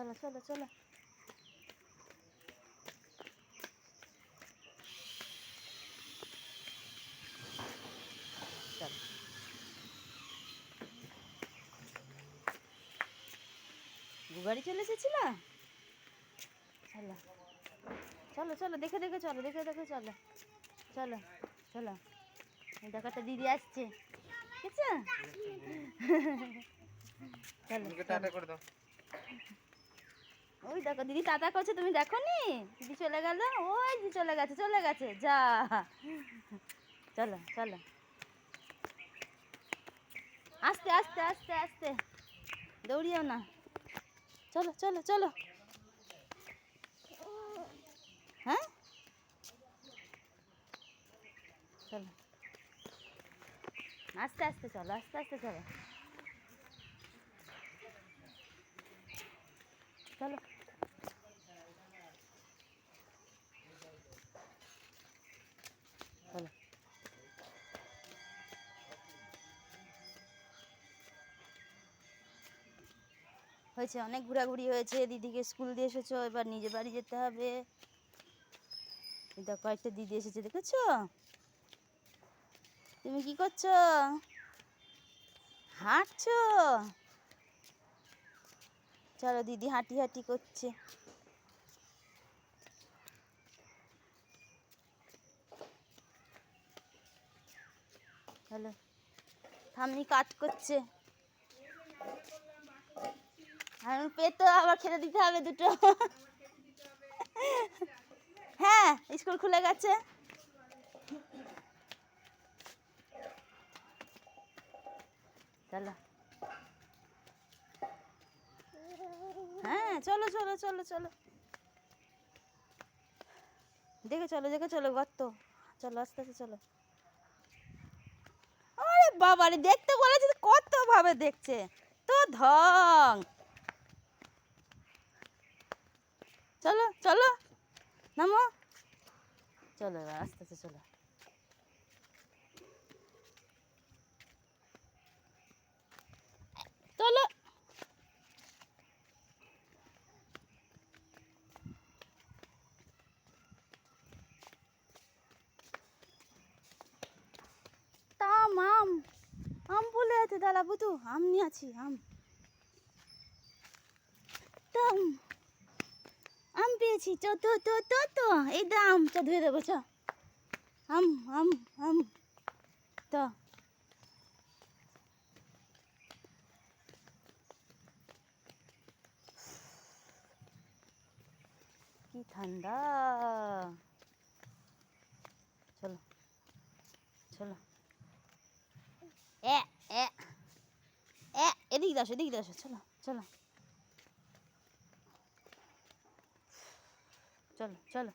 চলো চলো চলো। চলো। গাড়ি চলে এসেছিল? চলো। চলো চলো দেখে দেখে চলো দেখে দেখে চলো। চলো চলো। এই দেখো একটা দিদি আসছে। ঠিক আছে চলো। টাটা করে দাও। ওই দেখো, দিদি টাটা করছে, তুমি দেখো নি দিদি চলে গেল, ওই দিদি চলে গেছে চলে গেছে, যা। চলো চলো। আস্তে আস্তে আস্তে আস্তে। দৌড়িও না। চলো চলো চলো। হ্যাঁ? চলো। আস্তে আস্তে চলো, আস্তে আস্তে চলো চলো। চলো। হয়েছে, অনেক ঘোরাঘুরি হয়েছে, দিদিকে স্কুল দিয়ে এসেছ, এবার নিজে বাড়ি যেতে হবে। দেখো কয়েকটা দিদি এসেছে, দেখেছ? তুমি কি করছ? হাঁটছো? চলো দিদি হাঁটি হাঁটি করছে। হ্যালো, ঠাম্মি কাট করছে। আর পেতো আবার খেতে দিতে হবে দুটো। হ্যাঁ স্কুল খুলে গেছে। চলো। হ্যাঁ চলো চলো চলো চলো। দেখে চলো দেখে, চলো, গর্ত। চলো, আস্তে আস্তে, চলো। আরে বাবারে, দেখতে বলেছে, কত ভাবে দেখছে। তো ঢং চলো চলো। নামো। চলো এবার আস্তে আস্তে চলো। চলো। তাম আম আম। বলে আছে দাদা বুতু আম নিয়ে আছি আম। তাম পেয়েছি। তো তো তো তো তো এই দাম তো ধুয়ে দেবো, চ। আম আম আম। তো কি ঠান্ডা। চলো চলো। এ এ এদিকে দাসো এদিকে দাসো চলো চলো। চলো চলো